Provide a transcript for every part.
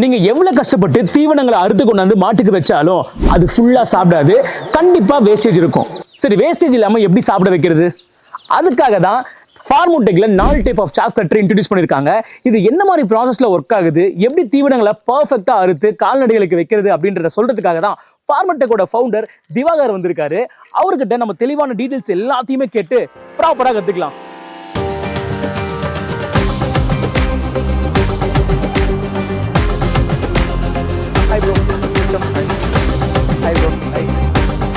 நீங்க எவ்வளவு கஷ்டப்பட்டு தீவனங்களை அறுத்து கொண்டாந்து மாட்டுக்கு வச்சாலும் அது ஃபுல்லா சாப்பிடாது. கண்டிப்பா வேஸ்டேஜ் இருக்கும். சரி வேஸ்டேஜ் இல்லாம எப்படி சாப்பிட வைக்கிறது? அதுக்காக தான் ஃபார்முடெக்ல நாலு type of chaff cutter introduce பண்ணியிருக்காங்க இது என்ன மாதிரி ப்ராசஸில் ஒர்க் ஆகுது? எப்படி தீவனங்களை பர்ஃபெக்டாக அறுத்து கால்நடைகளுக்கு வைக்கிறது அப்படின்றத சொல்றதுக்காக தான் ஃபார்மடெக்கோட ஃபவுண்டர் திவாகர் வந்திருக்காரு. அவர்கிட்ட நம்ம தெளிவான டீட்டெயில்ஸ் எல்லாத்தையுமே கேட்டு ப்ராப்பராக கற்றுக்கலாம்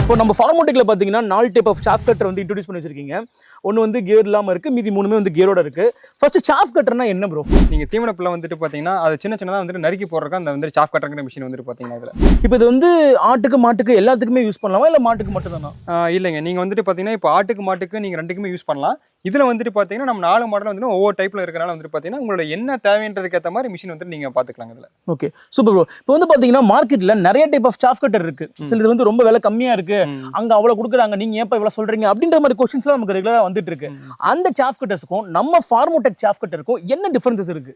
இப்போ நம்ம ஃபார்மோட்டிக்கில் பார்த்தீங்கன்னா நாலு டைப் ஆஃப் சாஃப் கட்டர் வந்து இன்ட்ரடியூஸ் பண்ணி வச்சிருக்கீங்க. ஒன்று வந்து கியர் இல்லாமல் இருக்குது மீதி மூணுமே வந்து கியரோட இருக்குது ஃபர்ஸ்ட் சாஃப் கட்டர்னா என்ன ப்ரோ நீங்கள் தீவன புல்லை வந்துட்டு பார்த்தீங்கன்னா அது சின்ன சின்னதாக வந்துட்டு நறுக்கி போடுறதுக்கு அந்த வந்து சாஃப் கட்டுற மிஷின் வந்துட்டு பார்த்தீங்கன்னா இதில். இப்போ இது வந்து ஆட்டுக்கு மாட்டுக்கு எல்லாத்துக்குமே யூஸ் பண்ணலாமா? இல்லை மாட்டுக்கு மட்டும் தானா இல்லைங்க. நீங்கள் வந்துட்டு பார்த்தீங்கன்னா இப்போ ஆட்டுக்கு மாட்டுக்கு நீங்கள் ரெண்டுக்குமே யூஸ் பண்ணலாம். இதில் வந்துட்டு பார்த்தீங்கன்னா நம்ம நாலு மாடல் வந்து ஒவ்வொரு டைப்பில் இருக்கிறனால வந்துட்டு பார்த்தீங்கன்னா உங்களோட என்ன தேவைன்றதுக்கு ஏற்ற மாதிரி மிஷின் வந்துட்டு நீங்கள் பார்த்துக்கலாங்க இதில். ஓகே சூப்பர் ப்ரோ இப்போ வந்து பார்த்தீங்கன்னா மார்க்கெட்டில் நிறைய டைப் ஆஃப் சாஃப் கட்டர் இருக்கு. சிலது வந்து ரொம்ப விலை கம்மியாக இருக்கு. அங்கே அவ்வளோ கொடுக்குறாங்க. நீங்கள் ஏன் இவ்வளோ சொல்கிறீங்க அப்படின்ற மாதிரி கொஸ்டின்ஸ்லாம் நமக்கு ரெகுலராக வந்துட்டு இருக்கு. அந்த சாஃப் கட்டர்ஸ்க்கும் நம்ம ஃபார்மோடெக் சாஃப் கட்டருக்கும் என்ன டிஃபரன்சஸ் இருக்கு?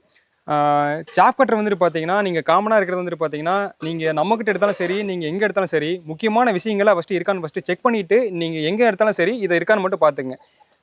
சாஃப் கட்டர் வந்துட்டு பார்த்தீங்கன்னா நீங்கள் காமனாக இருக்கிறது வந்துட்டு பார்த்தீங்கன்னா நீங்கள் நம்மக்கிட்ட எடுத்தாலும் சரி நீங்கள் எங்கே எடுத்தாலும் சரி முக்கியமான விஷயங்களை ஃபஸ்ட்டு இருக்கான்னு ஃபஸ்ட்டு செக் பண்ணிவிட்டு நீங்கள் எங்கே எடுத்தாலும் சரி இதை இருக்கான்னு மட்டும் பார்த்துங்க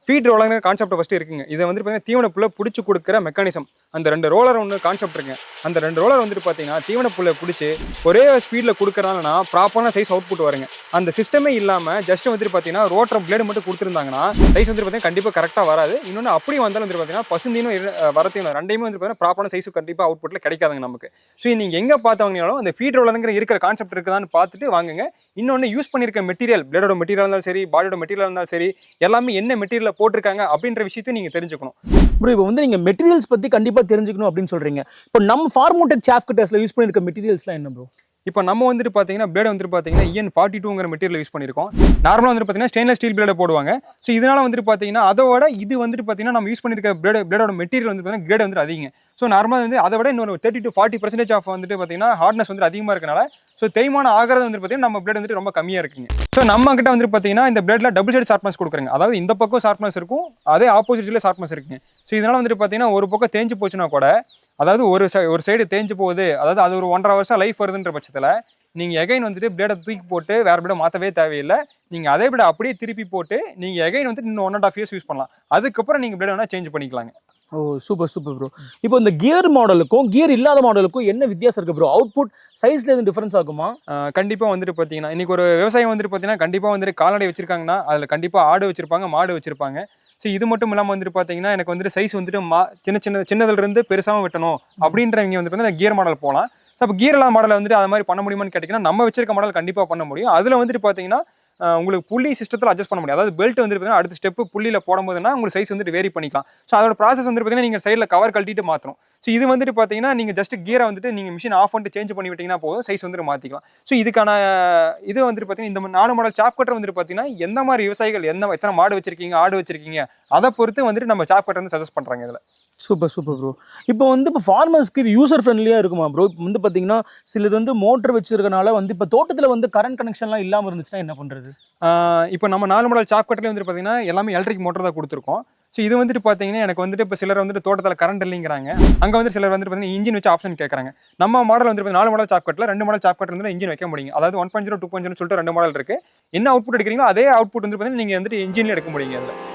ஃபீட் ரோலருங்கிற கான்செப்ட் ஃபஸ்ட்டு இருக்குங்க. இதை வந்துட்டு பார்த்தீங்கன்னா தீவன புல்லை பிடிச்சி கொடுக்குற மெக்கானிசம் அந்த ரெண்டு ரோலர் ஒன்று கான்செப்ட் இருக்குங்க. அந்த ரெண்டு ரோலர் வந்துட்டு பார்த்தீங்கன்னா தீவன புல்லை பிடிச்சி ஒரே ஸ்பீடில் கொடுக்குறாங்கன்னா ப்ராப்பரான சைஸ் அவுட்புட் வருங்க. அந்த சிஸ்டமே இல்லாமல் ஜஸ்ட் வந்துட்டு பார்த்தீங்கன்னா ரோட்டர் பிளேடு மட்டும் கொடுத்துருந்தாங்கன்னா சைஸ் வந்துட்டு பார்த்தீங்கன்னா கண்டிப்பாக கரெக்டாக வராது. இன்னொன்று அப்படி வந்தாலும் வந்துட்டு பார்த்தீங்கன்னா பசுந்தினும் வரத்தையும் ரெண்டையுமே வந்து பார்த்தீங்கன்னா ப்ராப்பரான சைஸ் கண்டிப்பாக அவுட்புட்டில் கிடைக்காதுங்க நமக்கு. ஸோ நீங்கள் எங்கே பார்த்தவங்கனாலும் அந்த ஃபீட் ரோலருங்கிற இருக்கிற கான்செப்ட் இருக்குதான்னு பார்த்துட்டு வாங்குங்க. இன்னொன்று யூஸ் பண்ணியிருக்க மெட்டீரியல் பிளேடோட மெட்டீரியல் இருந்தாலும் சரி பாடியோட மெட்டீரியல் இருந்தாலும் சரி எல்லாமே என்ன மெட்டீரியல் போட்டிருக்காங்க அப்படின்ற விஷயத்தையும் நீங்கள் தெரிஞ்சுக்கணும். ப்ரோ இப்போ வந்து நீங்கள் மெட்டீரியல்ஸ் பற்றி கண்டிப்பாக தெரிஞ்சுக்கணும் அப்படின்னு சொல்கிறீங்க இப்போ நம்ம ஃபார்மோடெக் சாஃப் யூஸ் பண்ணியிருக்க மெட்டீரியல்ஸ்லாம் என்ன ப்ரோ இப்போ நம்ம வந்துட்டு பார்த்தீங்கன்னா பிளேட் வந்துட்டு பார்த்தீங்கன்னா இஎன் ஃபார்ட்டி டூங்கிற மெட்டீரியல் யூஸ் பண்ணியிருக்கோம் நார்மலாக வந்துட்டு பார்த்தீங்கன்னா ஸ்டெயின்லெஸ் ஸ்டீல் பிளேட போடுவாங்க ஸோ இதனால் வந்துட்டு பார்த்தீங்கன்னா அதோட இது வந்துட்டு பார்த்தீங்கன்னா நம்ம யூஸ் பண்ணியிருக்க பிளேட் பிளேடோட மெட்டீரியல் வந்து பார்த்தீங்கன்னா கிரேட் வந்து அதிகம் ஸோ நார்மலாக வந்து அதை விட இன்னொரு thirty to forty percentage of வந்துட்டு பார்த்தீங்கன்னா ஹார்ட்னஸ் வந்து அதிகமாக இருக்கனால ஸோ தேய்மானம் ஆகிறது வந்து பார்த்தீங்கன்னா நம்ம பிளேட் வந்துட்டு ரொம்ப கம்மியாக இருக்குங்க ஸோ நம்ம கிட்ட வந்துட்டு பார்த்தீங்கன்னா இந்த பிளேட்ல டபுள் சைடு ஷார்ப்னஸ் கொடுக்குறாங்க அதாவது இந்த பக்கம் ஷார்ப்னஸ் இருக்கும் அதே ஆப்போசிட்ல ஷார்ப்னஸ் இருக்குங்க ஸோ இதனால் வந்துட்டு பார்த்தீங்கன்னா ஒரு பக்கம் தேஞ்சு போச்சுன்னா கூட அதாவது ஒரு சை ஒரு சைடு தேஞ்சு போகுது. அதாவது அது ஒரு ஒன்றரை வருஷம் லைஃப் வருதுன்ற பட்சத்தில் நீங்கள் எகைன் வந்துட்டு பிளேடை தூக்கி போட்டு வேறு பிளேட மாற்றவே தேவையில்லை. நீங்கள் அதே பிளேட அப்படியே திருப்பி போட்டு நீங்கள் எகைன் வந்துட்டு இன்னும் one and half years use பண்ணலாம். அதுக்கப்புறம் நீங்கள் பிளேட வேணால் சேஞ்ச் பண்ணிக்கலாங்க. ஓ சூப்பர் சூப்பர் ப்ரோ இப்போ இந்த கியர் மாடலுக்கும் கியர் இல்லாத மாடலுக்கும் என்ன வித்தியாசம் இருக்குது ப்ரோ அவுட்புட் சைஸில் எதுவும் டிஃபரன்ஸ் ஆகுமா? கண்டிப்பாக வந்துட்டு பார்த்தீங்கன்னா இன்றைக்கி ஒரு விவசாயம் வந்துட்டு பார்த்தீங்கன்னா கண்டிப்பாக வந்துட்டு கால்நடை வச்சிருக்காங்கன்னா அதில் கண்டிப்பாக ஆடு வச்சிருப்பாங்க மாடு வச்சிருப்பாங்க. ஸோ இது மட்டும் இல்லாமல் வந்துட்டு பார்த்தீங்கன்னா எனக்கு வந்துட்டு சைஸ் வந்துட்டு மா சின்ன சின்ன சின்னதுலேருந்து பெருசாகவும் வெட்டணும். அப்படின்றவங்க வந்துட்டு பார்த்தீங்கன்னா கியர் மாடல் போகலாம் ஸோ அப்போ கியர் இல்லாத மாடலை வந்துட்டு அது மாதிரி பண்ண முடியுமான்னு கேட்டிங்கன்னா நம்ம வச்சிருக்க மாடல் கண்டிப்பாக பண்ண முடியும். அதில் வந்துட்டு பார்த்தீங்கன்னா உங்களுக்கு புள்ளி சிஸ்டத்தில் அட்ஜஸ்ட் பண்ண முடியாது. அதாவது பெல்ட் வந்துட்டு பார்த்தீங்கன்னா அடுத்த ஸ்டெப் புள்ளியில் போடும்போதுனா உங்களுக்கு சைஸ் வந்துட்டு வேரி பண்ணிக்கலாம். ஸோ அதோட ப்ராசஸ் வந்துட்டு பார்த்தீங்கன்னா நீங்கள் சைடில் கவர் கழட்டிட்டு மாற்றணும் ஸோ இது வந்துட்டு பார்த்தீங்கன்னா நீங்கள் ஜஸ்ட் கியரை வந்துட்டு நீங்கள் மிஷின் ஆஃப் பண்ணிட்டு சேஞ்ச் பண்ணி விட்டீங்கன்னா போதும் சைஸ் வந்துட்டு மாற்றிக்கலாம் ஸோ இதுக்கான இது வந்துட்டு பார்த்தீங்கன்னா இந்த நாலு மாடல் சாப் கட்டர் வந்துட்டு பார்த்தீங்கன்னா எந்த மாதிரி விவசாயிகள் எந்த எத்தனை மாடு வச்சிருக்கீங்க ஆடு வச்சிருக்கீங்க அதை பொறுத்து வந்துட்டு நம்ம சாப் கட்டர் வந்து சஜஸ்ட் பண்ணுறாங்க இதில். சூப்பர் சூப்பர் ப்ரோ இப்போ வந்து இப்போ ஃபார்மர்ஸ்க்கு இது யூசர் ஃப்ரெண்ட்லியாக இருக்குமா ப்ரோ இப்போ வந்து பார்த்தீங்கன்னா சிலது வந்து மோட்டர் வச்சிருக்கனால வந்து இப்போ தோட்டத்தில் வந்து கரண்ட் கனெக்ஷன்லாம் இல்லாமல் இருந்துச்சுன்னா என்ன பண்ணுறது இப்போ நம்ம நாலு மாடல் சாஃப் கட்டர்லேயே வந்துட்டு பார்த்தீங்கன்னா எல்லாமே எலக்ட்ரிக் மோட்டர் தான் கொடுத்துருக்கோம். ஸோ இது வந்துட்டு பார்த்தீங்கன்னா எனக்கு வந்துட்டு இப்போ சிலர் வந்துட்டு தோட்டத்தில் கரண்ட் இல்லைங்கிறாங்க. அங்கே வந்து சிலர் வந்துட்டு பார்த்தீங்கன்னா இன்ஜின் வச்சு ஆப்ஷன் கேட்குறாங்க. நம்ம மாடல் வந்து பார்த்தீங்கன்னா நாலு மாடல் சாப் கட்டில் ரெண்டு மாடல் சாப் கட்டில் வந்து இன்ஜின் வைக்க முடியும். அதாவது one point zero two point சொல்லிட்டு ரெண்டு மாடல் இருக்குது என்ன அவுட்புட் எடுக்கிறீங்களோ அதே அவுட்புட் வந்து பார்த்தீங்கன்னா நீங்கள் வந்துட்டு இன்ஜினில் எடுக்க முடியுங்க அதில்.